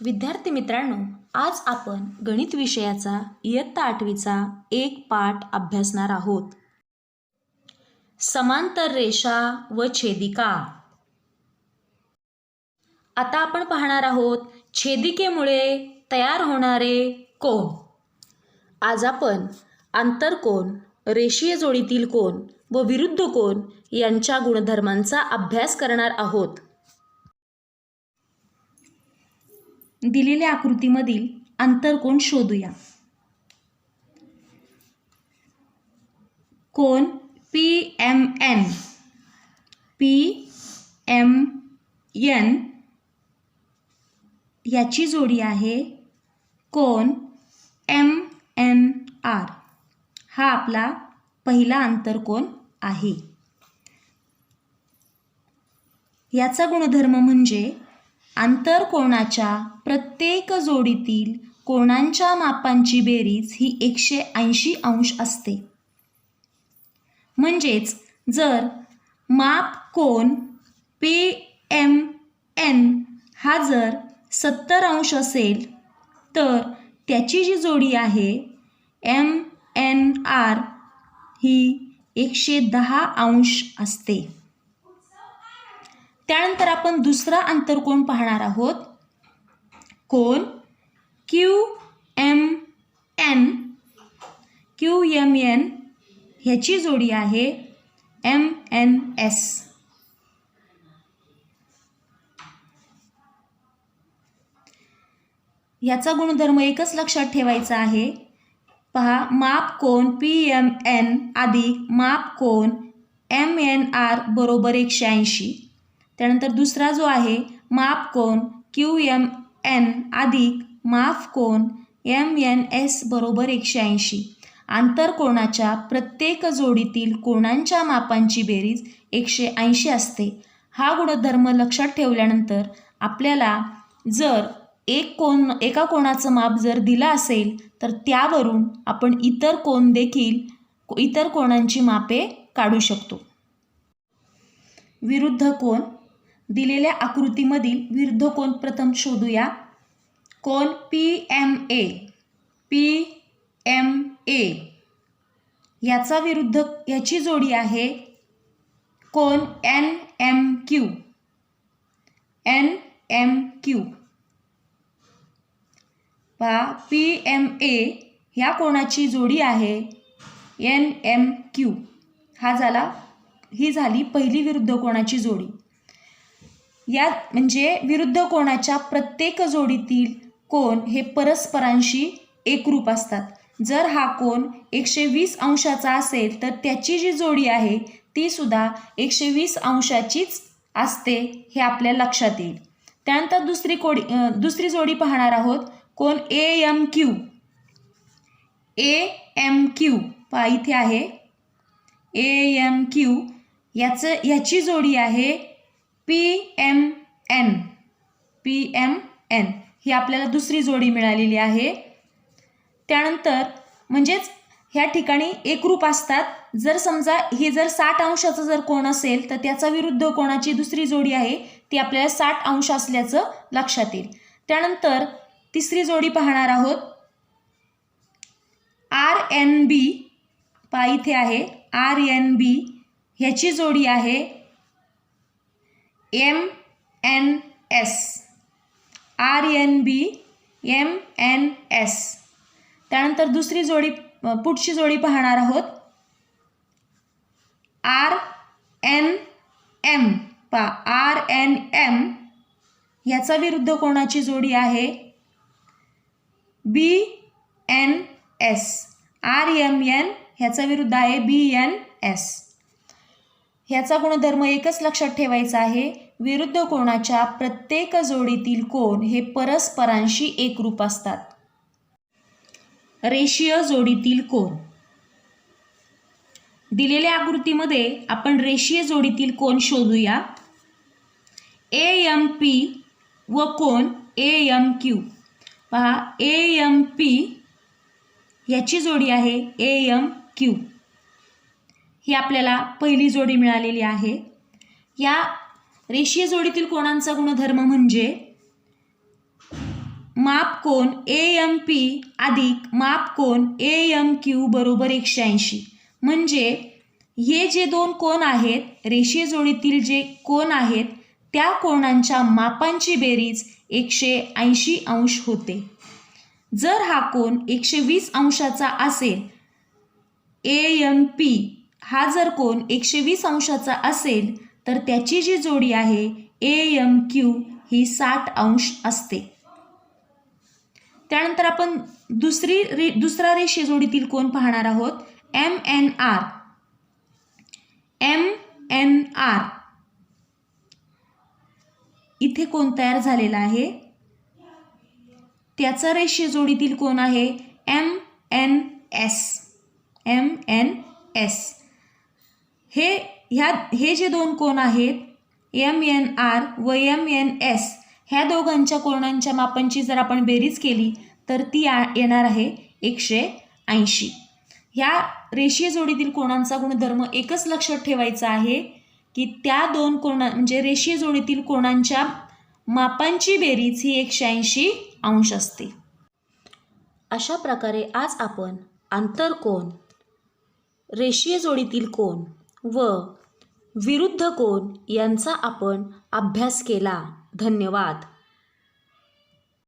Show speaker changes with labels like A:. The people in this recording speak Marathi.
A: विद्यार्थी मित्रांनो आज आपण गणित विषयाचा इयत्ता आठवीचा एक पाठ अभ्यासणार आहोत. समांतर रेषा व छेदिका. आता आपण पाहणार आहोत छेदिकेमुळे तयार होणारे कोण आज आपण आंतरकोण रेषीय जोडीतील कोण व विरुद्ध कोण यांच्या गुणधर्मांचा अभ्यास करणार आहोत. दिलेल्या आकृतीमधील आंतरकोण शोधूया? कोण? P M N. P M N याची जोडी आहे कोण? M N R. हा आपला पहिला आंतरकोण आहे? याचा गुणधर्म म्हणजे आंतरकोणाच्या प्रत्येक जोडीतील कोणांच्या मापांची बेरीज ही एकशे ऐंशी अंश असते. म्हणजेच जर माप कोण पी एम एन हा जर सत्तर अंश असेल तर त्याची जी जोडी आहे एम एन आर ही एकशे दहा अंश असते. त्यानंतर आपण दुसरा आंतरकोन पाहणार आहोत? कोण? Q M N. Q M N ह्याची जोडी आहे एम एन एस. याचा गुणधर्म एकच लक्षात ठेवायचा आहे. पहा माप कोण? पी एम एन अधिक माप कोण? एम एन आर बरोबर एकशे ऐंशी. त्यानंतर दुसरा जो आहे माप कोन क्यू एम एन अधिक माफ कोन एम एन एस बरोबर एकशे ऐंशी. आंतरकोणाच्या प्रत्येक जोडीतील कोणांच्या मापांची बेरीज एकशे ऐंशी असते. हा गुणधर्म लक्षात ठेवल्यानंतर आपल्याला जर एक कोण एका कोणाचं माप जर दिलं असेल तर त्यावरून आपण इतर कोण देखील इतर कोणांची मापे काढू शकतो. विरुद्ध कोण दिलेल्या आकृतीमधील विरुद्ध कोण प्रथम शोधूया? कोण? P M A. P M A. याचा विरुद्ध याची जोडी आहे कोण? N M Q. N M Q. पा पी एम ए ह्या कोणाची जोडी आहे? N M Q. हा झाला ही झाली पहिली विरुद्ध कोणाची जोडी. या म्हणजे विरुद्ध कोणाच्या प्रत्येक जोडीतील कोण हे परस्परांशी एकरूप असतात. जर हा कोण एकशे वीस अंशाचा असेल तर त्याची जी जोडी आहे ती सुद्धा एकशे वीस अंशाचीच असते हे आपल्या लक्षात येईल. त्यानंतर दुसरी कोडी दुसरी जोडी पाहणार आहोत. कोण? A M Q A M Q पहा इथे आहे. ए एम क्यू याचं ह्याची जोडी आहे P M N P M N ही आपल्याला दुसरी जोडी मिळालेली आहे. त्यानंतर म्हणजेच ह्या ठिकाणी एकरूप असतात. जर समजा हे जर साठ अंशाचं जर कोण असेल तर त्याचा विरुद्ध कोणाची दुसरी जोडी आहे ती आपल्याला साठ अंश असल्याचं लक्षात येईल. त्यानंतर तिसरी जोडी पाहणार आहोत. आर एन बी पा इथे आहे. आर एन बी ह्याची जोडी आहे. M N S R N B M N S त्यानंतर दुसरी जोडी पुढची जोडी पाहणार आहोत. आर एन एम पा आर एन एम ह्याचा विरुद्ध कोणाची जोडी आहे? B N S R M N ह्याचा विरुद्ध आहे बी एन एस ह्याचा गुणधर्म एकच लक्षात ठेवायचा आहे विरुद्ध कोणाच्या प्रत्येक जोडीतील कोण हे परस्परांशी एकरूप असतात. रेषीय जोडीतील कोण. दिलेल्या आकृतीमध्ये आपण रेषीय जोडीतील कोण शोधूया. ए एम पी व कोण? A M Q. पहा ए एम पी ह्याची जोडी आहे ए एम क्यू. ही आपल्याला पहिली जोडी मिळालेली आहे. या रेषीय जोडीतील कोणांचा गुणधर्म म्हणजे माप कोण ए एम पी अधिक माप कोन ए एम क्यू बरोबर एकशे ऐंशी. म्हणजे हे जे दोन कोण आहेत रेषीय जोडीतील जे कोण आहेत त्या कोणांच्या मापांची बेरीज एकशे ऐंशी अंश होते. जर हा कोण एकशे वीस अंशाचा असेल ए एम पी हा जर कोण एकशे वीस अंशाचा असेल तर त्याची जी जोडी आहे ए एम क्यू ही साठ अंश असते. त्यानंतर आपण दुसरी रे दुसरा रेषीय जोडीतील कोण पाहणार आहोत. M N R M N R इथे कोण तयार झालेला आहे. त्याचा रेषीय जोडीतील कोण आहे M N S M N S हे ह्या हे जे दोन कोण आहेत एम एन आर व एम एन एस ह्या दोघांच्या कोणांच्या मापांची जर आपण बेरीज केली तर ती आ येणार आहे एकशे ऐंशी. ह्या रेषीय जोडीतील कोणांचा गुणधर्म एकच लक्षात ठेवायचा आहे की त्या दोन कोणा म्हणजे रेषीय जोडीतील कोणांच्या मापांची बेरीज ही एकशे ऐंशी अंश असते. अशा प्रकारे आज आपण आंतरकोण रेषीय जोडीतील कोण व विरुद्ध कोन यांचा आपण अभ्यास केला. धन्यवाद.